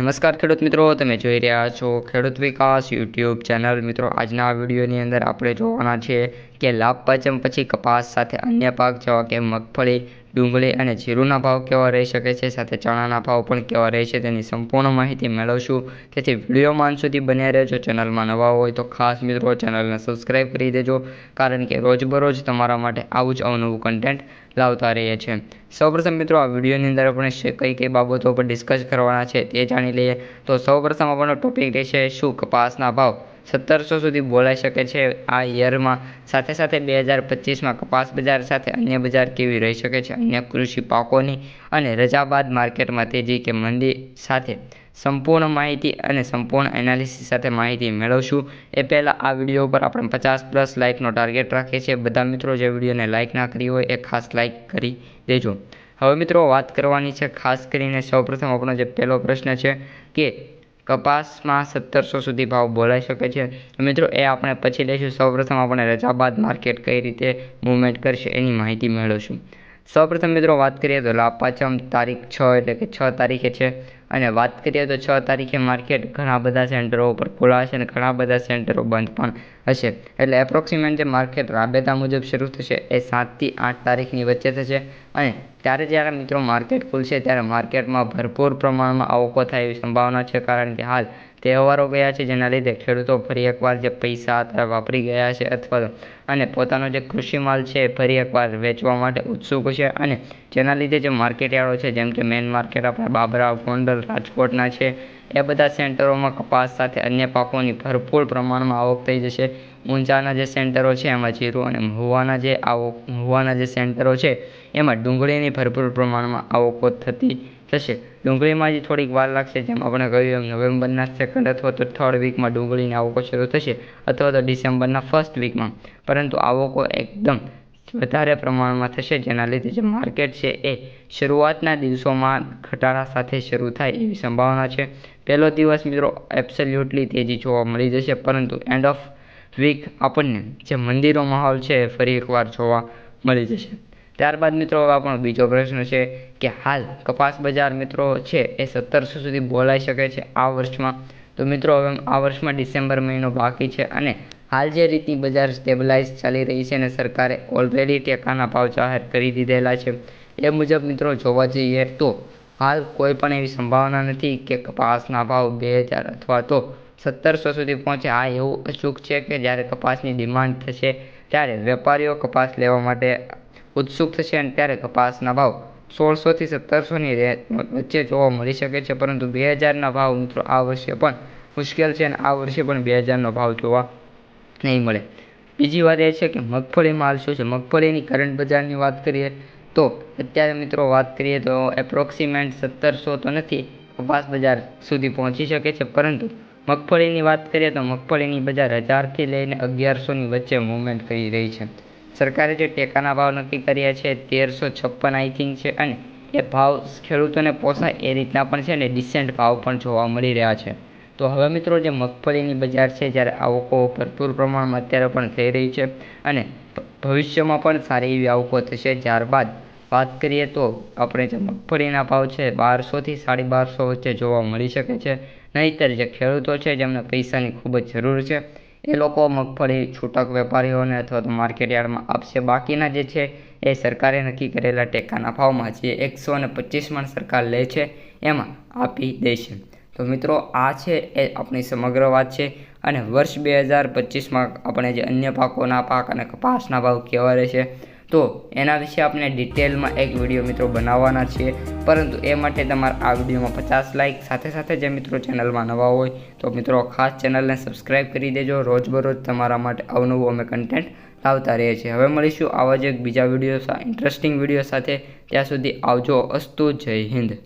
નમસ્કાર ખેડૂત મિત્રો, તમે જોઈ રહ્યા છો ખેડૂત વિકાસ યુટ્યુબ ચેનલ. મિત્રો, આજના વિડીયોની અંદર આપણે જોવાના છીએ કે લાભ પાચમ પછી કપાસ સાથે અન્ય પાક જેવા કે મગફળી, ડુંગળી અને જીરુંના ભાવ કેવા રહી શકે છે? સાથે ચણાના ભાવ પણ કેવા રહે છે? તેની સંપૂર્ણ માહિતી મેળવશું. તેથી વિડીયોમાં અંત સુધી બન્યા રહેજો. ચેનલમાં નવા હોય તો ખાસ મિત્રો ચેનલને સબસ્ક્રાઈબ કરી દેજો. કારણ કે રોજબરોજ તમારા માટે આવું જ અવનવું કન્ટેન્ટ લાવતા રહીએ છીએ. સૌપ્રથમ મિત્રો, આ વિડીયોની અંદર આપણે કઈ કઈ બાબતો પર ડિસ્કસ કરવાના છે તે જાણી લઈએ. તો સૌપ્રથમ આપણો ટોપિક રહેશે, શું કપાસના ભાવ? સત્તરસો સુધી બોલાઈ શકે છે. આ યરમાં સાથે સાથે બે હજાર પચીસમાં કપાસ બજાર સાથે અન્ય બજાર કેવી રહી શકે છે? અન્ય કૃષિ પાકોની અને રજા બાદ માર્કેટમાં તેજી કે મંદી સાથે સંપૂર્ણ માહિતી અને સંપૂર્ણ એનાલિસિસ સાથે માહિતી મેળવશું. એ પહેલાં આ વીડિયો ઉપર આપણે પચાસ પ્લસ લાઇકનો ટાર્ગેટ રાખીએ છીએ. બધા મિત્રો જે વિડીયોને લાઇક ના કરી હોય એ ખાસ લાઇક કરી દેજો. હવે મિત્રો વાત કરવાની છે ખાસ કરીને સૌપ્રથમ આપણો જે પહેલો પ્રશ્ન છે કે કપાસમાં સત્તરસો સુધી ભાવ બોલાઈ શકે છે. મિત્રો, એ આપણે પછી લઈશું. સૌપ્રથમ આપણે રજા બાદ માર્કેટ કઈ રીતે મૂવમેન્ટ કરશે એની માહિતી મેળવશું. સૌપ્રથમ મિત્રો વાત કરીએ તો લાભ તારીખ છ એટલે કે છ તારીખે છે. અને વાત કરીએ તો છ તારીખે માર્કેટ ઘણા બધા સેન્ટરો ઉપર ખુલ્લા હશે અને ઘણા બધા સેન્ટરો બંધ પણ હશે. એટલે એપ્રોક્સિમેટ જે માર્કેટ રાબેતા મુજબ શરૂ થશે એ સાતથી આઠ તારીખની વચ્ચે થશે. અને ત્યારે જ્યારે મિત્રો માર્કેટ ખુલશે ત્યારે માર્કેટમાં ભરપૂર પ્રમાણમાં આવકો થાય એવી સંભાવના છે. કારણ કે હાલ તહેવારો ગયા છે, જેના લીધે ખેડૂતો ફરી એકવાર જે પૈસા હતા વાપરી ગયા છે અથવા તો અને પોતાનો જે કૃષિ માલ છે એ ફરી એકવાર વેચવા માટે ઉત્સુક છે અને જેના લીધે જે માર્કેટયાર્ડો છે, જેમ કે મેન માર્કેટ આપણા બાબરા, ગોંડલ, રાજકોટના છે એ બધા સેન્ટરોમાં કપાસ સાથે અન્ય પાકોની ભરપૂર પ્રમાણમાં આવક થઈ જશે. ઊંઝાના જે સેન્ટરો છે, એમાં જીરું અને મહુવાના જે આવક, મહુવાના જે સેન્ટરો છે, એમાં ડુંગળીની ભરપૂર પ્રમાણમાં આવકો થતી થશે ડુંગળીમાં હજી થોડીક વાર લાગશે, જેમ આપણે કહ્યું એમ નવેમ્બરના સેકન્ડ અથવા તો થર્ડ વીકમાં ડુંગળીની આવકો શરૂ થશે, અથવા તો ડિસેમ્બરના ફર્સ્ટ વીકમાં પરંતુ આવકો એકદમ વધારે પ્રમાણમાં થશે, જેના લીધે જે માર્કેટ છે એ શરૂઆતના દિવસોમાં ઘટાડા સાથે શરૂ થાય એવી સંભાવના છે. પહેલો દિવસ મિત્રો એબ્સોલ્યુટલી તેજી જોવા મળી જશે, પરંતુ એન્ડ ઓફ વીક આપણને જે મંદિરો માહોલ છે એ ફરી એકવાર જોવા મળી જશે. ત્યારબાદ મિત્રો હવે આપણો બીજો પ્રશ્ન છે કે હાલ કપાસ બજાર મિત્રો છે એ સત્તરસો સુધી બોલાઈ શકે છે આ વર્ષમાં? તો મિત્રો હવે આ વર્ષમાં ડિસેમ્બર મહિનો બાકી છે અને હાલ જે રીતની બજાર સ્ટેબલાઇઝ ચાલી રહી છે અને સરકારે ઓલરેડી ટેકાના ભાવ જાહેર કરી દીધેલા છે, એ મુજબ મિત્રો જોવા જઈએ તો હાલ કોઈ પણ એવી સંભાવના નથી કે કપાસના ભાવ બે હજાર અથવા તો સત્તરસો સુધી પહોંચે. આ એવું અચૂક છે કે જ્યારે કપાસની ડિમાન્ડ થશે ત્યારે વેપારીઓ કપાસ લેવા માટે ઉત્સુક થશે અને ત્યારે કપાસના ભાવ સોળસોથી સત્તરસોની વચ્ચે જોવા મળી શકે છે. પરંતુ બે હજારના ભાવ મિત્રો આ વર્ષે પણ મુશ્કેલ છે અને આ વર્ષે પણ બે હજારનો ભાવ જોવા નહીં મળે. બીજી વાત એ છે કે મગફળીમાં હાલ શું છે? મગફળીની કરંટ બજારની વાત કરીએ તો અત્યારે મિત્રો વાત કરીએ તો એપ્રોક્સિમેટ સત્તરસો તો નથી, કપાસ બજાર સુધી પહોંચી શકે છે. પરંતુ મગફળીની વાત કરીએ તો મગફળીની બજાર હજારથી લઈને અગિયારસોની વચ્ચે મૂવમેન્ટ કરી રહી છે. સરકારે જે ટેકાના ભાવ નક્કી કર્યા છે, તેરસો છપ્પન આઈ થિંક છે અને એ ભાવ ખેડૂતોને પોસાય એ રીતના પણ છે ને ડિસેન્ટ ભાવ પણ જોવા મળી રહ્યા છે. તો હવે મિત્રો જે મગફળીની બજાર છે જ્યારે આવકો ભરપૂર પ્રમાણમાં અત્યારે પણ થઈ રહી છે અને ભવિષ્યમાં પણ સારી એવી આવકો થશે. ત્યારબાદ વાત કરીએ તો આપણે જે મગફળીના ભાવ છે બારસોથી સાડી બારસો વચ્ચે જોવા મળી શકે છે. નહીંતર જે ખેડૂતો છે જેમને પૈસાની ખૂબ જ જરૂર છે, એ લોકો મગફળી, છૂટક વેપારીઓને અથવા તો માર્કેટયાર્ડમાં આપશે. બાકીના જે છે એ સરકારે નક્કી કરેલા ટેકાના ભાવમાં જે એકસો અને પચીસ મણ સરકાર લે છે, એમાં આપી દેશે. તો મિત્રો, આ છે એ આપણી સમગ્ર વાત છે. અને વર્ષ બે હજાર પચીસમાં આપણે જે અન્ય પાકોના પાક અને કપાસના ભાવ કેવા રહેશે, તો એના વિશે આપણે ડિટેલમાં એક વીડિયો મિત્રો બનાવવાના છીએ. પરંતુ એ માટે તમારે આ વિડીયોમાં પચાસ લાઇક સાથે સાથે જે મિત્રો ચેનલમાં નવા હોય, તો મિત્રો ખાસ ચેનલને સબસ્ક્રાઈબ કરી દેજો. રોજબરોજ તમારા માટે અવનવું અમે કન્ટેન્ટ લાવતા રહીએ છીએ. હવે મળીશું આવા જ એક બીજા વીડિયો ઇન્ટરેસ્ટિંગ વીડિયો સાથે. ત્યાં સુધી આવજો. અસ્તુ જય હિન્દ.